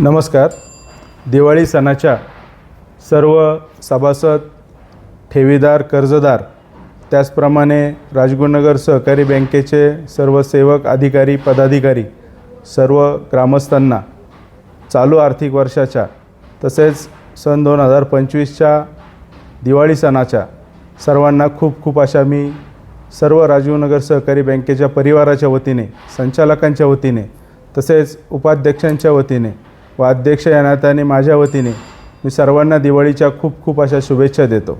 नमस्कार. दिवाळी सणाच्या सर्व सभासद ठेवीदार कर्जदार त्याचप्रमाणे राजगुरुनगर सहकारी बँकेचे सर्व सेवक अधिकारी पदाधिकारी सर्व ग्रामस्थांना चालू आर्थिक वर्षाच्या तसेच सन दोन हजार पंचवीसच्या दिवाळी सणाच्या सर्वांना खूप खूप अशा मी सर्व राजीवनगर सहकारी बँकेच्या परिवाराच्या वतीने संचालकांच्या वतीने तसेच उपाध्यक्षांच्या वतीने व अध्यक्ष या नात्याने माझ्या वतीने मी सर्वांना दिवाळीच्या खूप खूप अशा शुभेच्छा देतो.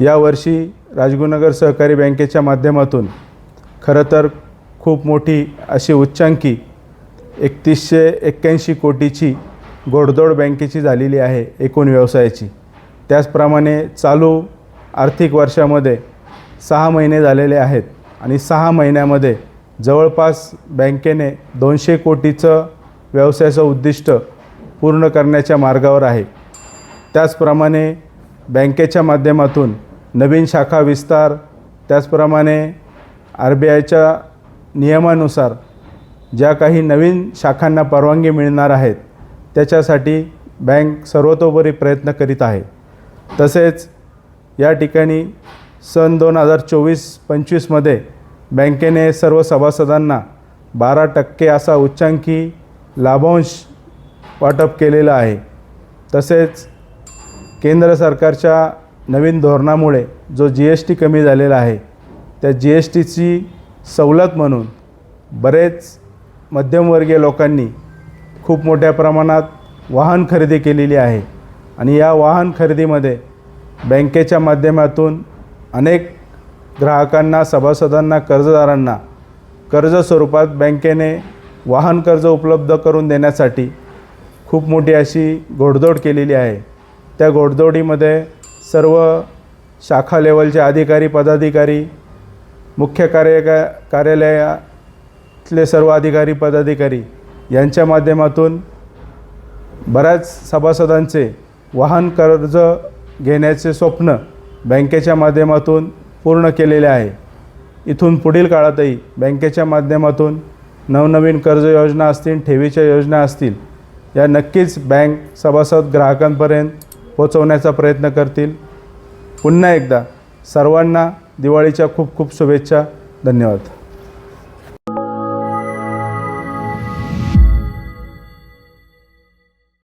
यावर्षी राजगुरुनगर सहकारी बँकेच्या माध्यमातून खरं तर खूप मोठी अशी उच्चांकी एकतीसशे एक्क्याऐंशी कोटीची गोडदोड बँकेची झालेली आहे एकूण व्यवसायाची. त्याचप्रमाणे चालू आर्थिक वर्षामध्ये सहा महिने झालेले आहेत आणि सहा महिन्यामध्ये जवळपास बँकेने दोनशे कोटीचं व्यवसायाचं उद्दिष्ट पूर्ण करण्याच्या मार्गावर आहे. त्याचप्रमाणे बँकेच्या माध्यमातून नवीन शाखा विस्तार त्याचप्रमाणे आर बी आयच्या नियमानुसार ज्या काही नवीन शाखांना परवानगी मिळणार आहेत त्याच्यासाठी बँक सर्वतोपरी प्रयत्न करीत आहे. तसेच या ठिकाणी सन दोन हजार चोवीस पंचवीसमध्ये बँकेने सर्व सभासदांना बारा टक्के असा उच्चांकी लाभांश वाटप केलेलं आहे. तसेच केंद्र सरकारच्या नवीन धोरणामुळे जो जी एस टी कमी झालेला आहे त्या जी एस टीची सवलत म्हणून बरेच मध्यमवर्गीय लोकांनी खूप मोठ्या प्रमाणात वाहन खरेदी केलेली आहे. आणि या वाहन खरेदीमध्ये बँकेच्या माध्यमातून अनेक ग्राहकांना सभासदांना कर्जदारांना कर्ज स्वरूपात बँकेने वाहन कर्ज उपलब्ध करून देण्यासाठी खूप मोठी अशी घोडदौड केलेली आहे. त्या घोडदौडीमध्ये सर्व शाखा लेवलचे अधिकारी पदाधिकारी मुख्य कार्य कार्यालयातले सर्व अधिकारी पदाधिकारी यांच्या माध्यमातून बऱ्याच सभासदांचे वाहन कर्ज घेण्याचे स्वप्न बँकेच्या माध्यमातून पूर्ण केलेले आहे. इथून पुढील काळातही बँकेच्या माध्यमातून नवनवीन कर्ज योजना असतील ठेवीच्या योजना असतील या नक्कीच बँक सभासद ग्राहकांपर्यंत पोचवण्याचा प्रयत्न करतील. पुन्हा एकदा सर्वांना दिवाळीच्या खूप खूप शुभेच्छा. धन्यवाद.